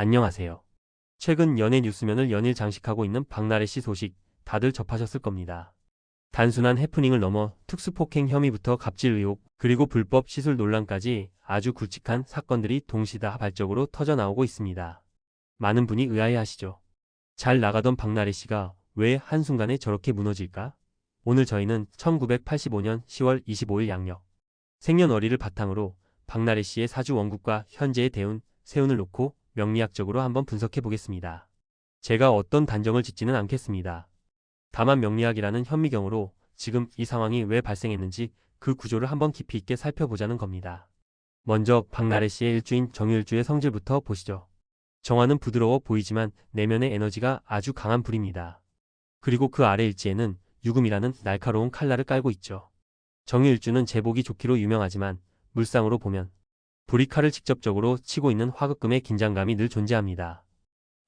안녕하세요. 최근 연예 뉴스면을 연일 장식하고 있는 박나래 씨 소식 다들 접하셨을 겁니다. 단순한 해프닝을 넘어 특수폭행 혐의부터 갑질 의혹, 그리고 불법 시술 논란까지 아주 굵직한 사건들이 동시다발적으로 터져 나오고 있습니다. 많은 분이 의아해하시죠. 잘 나가던 박나래 씨가 왜 한순간에 저렇게 무너질까? 오늘 저희는 1985년 10월 25일 양력 생년월일을 바탕으로 박나래 씨의 사주 원국과 현재의 대운, 세운을 놓고 명리학적으로 한번 분석해 보겠습니다. 제가 어떤 단정을 짓지는 않겠습니다. 다만 명리학이라는 현미경으로 지금 이 상황이 왜 발생했는지 그 구조를 한번 깊이 있게 살펴보자는 겁니다. 먼저 박나래 씨의 일주인 정일주의 성질부터 보시죠. 정화는 부드러워 보이지만 내면의 에너지가 아주 강한 불입니다. 그리고 그 아래 일지에는 유금이라는 날카로운 칼날을 깔고 있죠. 정일주는 제복이 좋기로 유명하지만 물상으로 보면 칼을 직접적으로 치고 있는 화극금의 긴장감이 늘 존재합니다.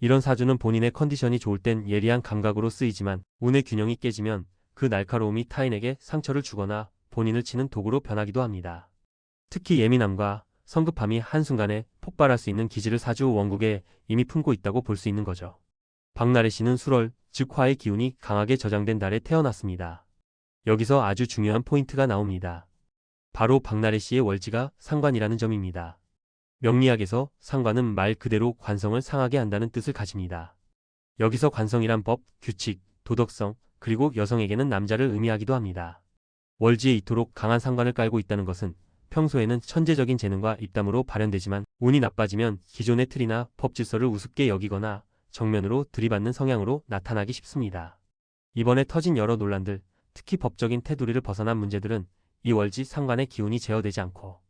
이런 사주는 본인의 컨디션이 좋을 땐 예리한 감각으로 쓰이지만 운의 균형이 깨지면 그 날카로움이 타인에게 상처를 주거나 본인을 치는 도구로 변하기도 합니다. 특히 예민함과 성급함이 한순간에 폭발할 수 있는 기질을 사주 원국에 이미 품고 있다고 볼 수 있는 거죠. 박나래 씨는 수월, 즉 화의 기운이 강하게 저장된 달에 태어났습니다. 여기서 아주 중요한 포인트가 나옵니다. 바로 박나래 씨의 월지가 상관이라는 점입니다. 명리학에서 상관은 말 그대로 관성을 상하게 한다는 뜻을 가집니다. 여기서 관성이란 법, 규칙, 도덕성, 그리고 여성에게는 남자를 의미하기도 합니다. 월지에 이토록 강한 상관을 깔고 있다는 것은 평소에는 천재적인 재능과 입담으로 발현되지만 운이 나빠지면 기존의 틀이나 법 질서를 우습게 여기거나 정면으로 들이받는 성향으로 나타나기 쉽습니다. 이번에 터진 여러 논란들, 특히 법적인 테두리를 벗어난 문제들은 이 월지 상관의 기운이 제어되지 않고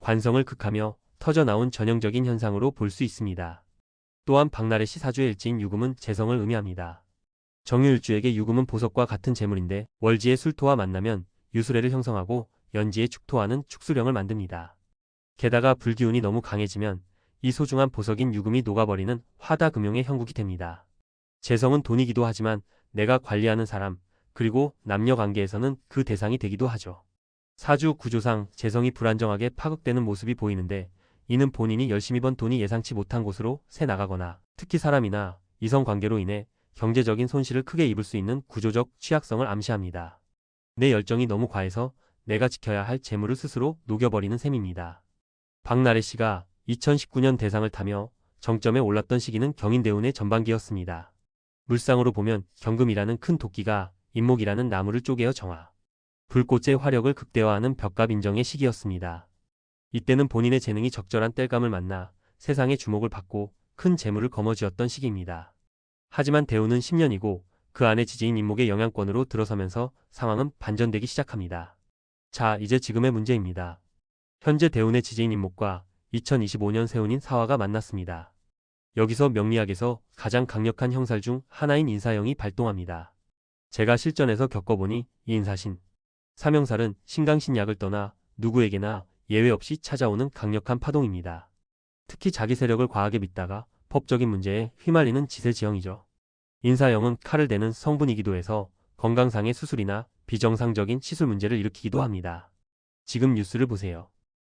관성을 극하며 터져나온 전형적인 현상으로 볼 수 있습니다. 또한 박나래 시 사주의 일지인 유금은 재성을 의미합니다. 정유일주에게 유금은 보석과 같은 재물인데 월지의 술토와 만나면 유수래를 형성하고 연지의 축토와는 축수령을 만듭니다. 게다가 불기운이 너무 강해지면 이 소중한 보석인 유금이 녹아버리는 화다금용의 형국이 됩니다. 재성은 돈이기도 하지만 내가 관리하는 사람, 그리고 남녀 관계에서는 그 대상이 되기도 하죠. 사주 구조상 재성이 불안정하게 파극되는 모습이 보이는데 이는 본인이 열심히 번 돈이 예상치 못한 곳으로 새 나가거나 특히 사람이나 이성 관계로 인해 경제적인 손실을 크게 입을 수 있는 구조적 취약성을 암시합니다. 내 열정이 너무 과해서 내가 지켜야 할 재물을 스스로 녹여버리는 셈입니다. 박나래 씨가 2019년 대상을 타며 정점에 올랐던 시기는 경인대운의 전반기였습니다. 물상으로 보면 경금이라는 큰 도끼가 인목이라는 나무를 쪼개어 정화. 불꽃의 화력을 극대화하는 벽갑 인정의 시기였습니다. 이때는 본인의 재능이 적절한 땔감을 만나 세상의 주목을 받고 큰 재물을 거머쥐었던 시기입니다. 하지만 대우는 10년이고 그 안에 지지인 인목의 영향권으로 들어서면서 상황은 반전되기 시작합니다. 자, 이제 지금의 문제입니다. 현재 대운의 지지인 인목과 2025년 세운인 사화가 만났습니다. 여기서 명리학에서 가장 강력한 형살 중 하나인 인사형이 발동합니다. 제가 실전에서 겪어보니 이 인사신, 사명살은 신강신약을 떠나 누구에게나 예외 없이 찾아오는 강력한 파동입니다. 특히 자기 세력을 과하게 믿다가 법적인 문제에 휘말리는 지세지형이죠. 인사형은 칼을 대는 성분이기도 해서 건강상의 수술이나 비정상적인 시술 문제를 일으키기도 합니다. 지금 뉴스를 보세요.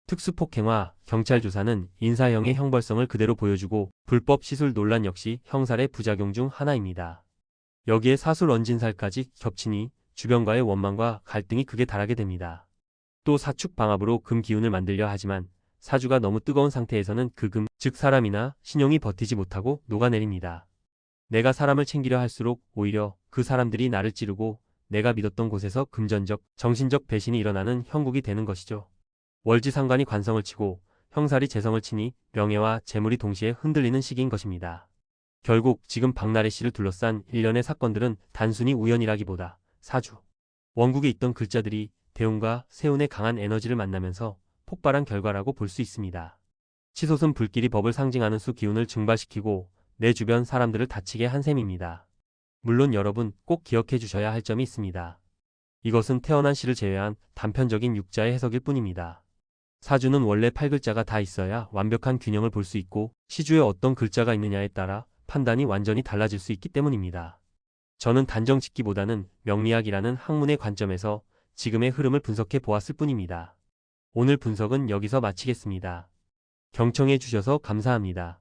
특수폭행화, 경찰 조사는 인사형의 형벌성을 그대로 보여주고 불법 시술 논란 역시 형살의 부작용 중 하나입니다. 여기에 사술 언진살까지 겹치니 주변과의 원망과 갈등이 극에 달하게 됩니다. 또 사축 방압으로 금 기운을 만들려 하지만 사주가 너무 뜨거운 상태에서는 그 금, 즉 사람이나 신용이 버티지 못하고 녹아내립니다. 내가 사람을 챙기려 할수록 오히려 그 사람들이 나를 찌르고 내가 믿었던 곳에서 금전적, 정신적 배신이 일어나는 형국이 되는 것이죠. 월지상관이 관성을 치고 형살이 재성을 치니 명예와 재물이 동시에 흔들리는 시기인 것입니다. 결국 지금 박나래 씨를 둘러싼 일련의 사건들은 단순히 우연이라기보다 사주, 원국에 있던 글자들이 대운과 세운의 강한 에너지를 만나면서 폭발한 결과라고 볼 수 있습니다. 치솟은 불길이 법을 상징하는 수 기운을 증발시키고 내 주변 사람들을 다치게 한 셈입니다. 물론 여러분 꼭 기억해 주셔야 할 점이 있습니다. 이것은 태어난 시를 제외한 단편적인 육자의 해석일 뿐입니다. 사주는 원래 8글자가 다 있어야 완벽한 균형을 볼 수 있고 시주에 어떤 글자가 있느냐에 따라 판단이 완전히 달라질 수 있기 때문입니다. 저는 단정 짓기보다는 명리학이라는 학문의 관점에서 지금의 흐름을 분석해 보았을 뿐입니다. 오늘 분석은 여기서 마치겠습니다. 경청해 주셔서 감사합니다.